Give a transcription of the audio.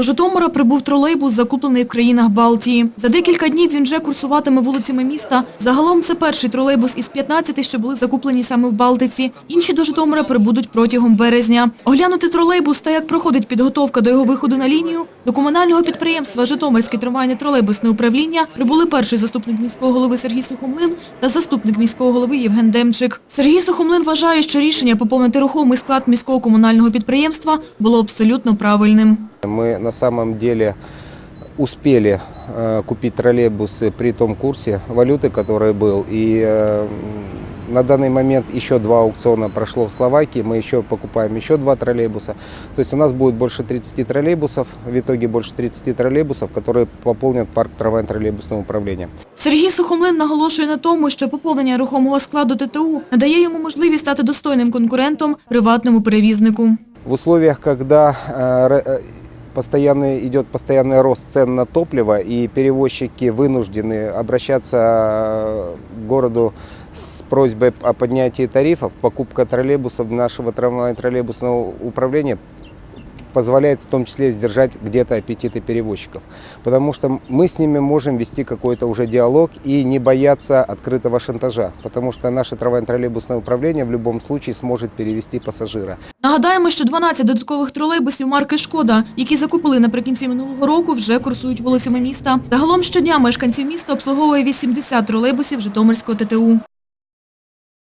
До Житомира прибув тролейбус, закуплений в країнах Балтії. За декілька днів він вже курсуватиме вулицями міста. Загалом це перший тролейбус із 15, що були закуплені саме в Балтиці. Інші до Житомира прибудуть протягом березня. Оглянути тролейбус та як проходить підготовка до його виходу на лінію, до комунального підприємства Житомирське трамвайне тролейбусне управління прибули перший заступник міського голови Сергій Сухомлин та заступник міського голови Євген Демчик. Сергій Сухомлин вважає, що рішення поповнити рухомий склад міського комунального підприємства було абсолютно правильним. Мы на самом деле успели э, купить троллейбусы при том курсе валюты, который был. И э, м, на данный момент еще два аукциона прошло в Словакии. Мы еще покупаем еще два троллейбуса. То есть у нас будет больше 30 троллейбусов, в итоге больше 30 троллейбусов, которые пополнят парк трамвайно-троллейбусного управления. Сергій Сухомлин наголошує на тому, що поповнення рухомого складу ТТУ надає йому можливість стати достойним конкурентом приватному перевізнику. В условиях, когда постоянный, идет постоянный рост цен на топливо, и перевозчики вынуждены обращаться э, к городу с просьбой о поднятии тарифов, покупка троллейбусов нашего трамвайно-троллейбусного управления позволяет в том числе сдержать где-то аппетиты перевозчиков. Потому что мы с ними можем вести какой-то уже диалог и не бояться открытого шантажа. Потому что наше трамвайно-троллейбусное управление в любом случае сможет перевести пассажира. Нагадаємо, що 12 додаткових тролейбусів марки «Шкода», які закупили наприкінці минулого року, вже курсують вулицями міста. Загалом щодня мешканців міста обслуговує 80 тролейбусів Житомирського ТТУ.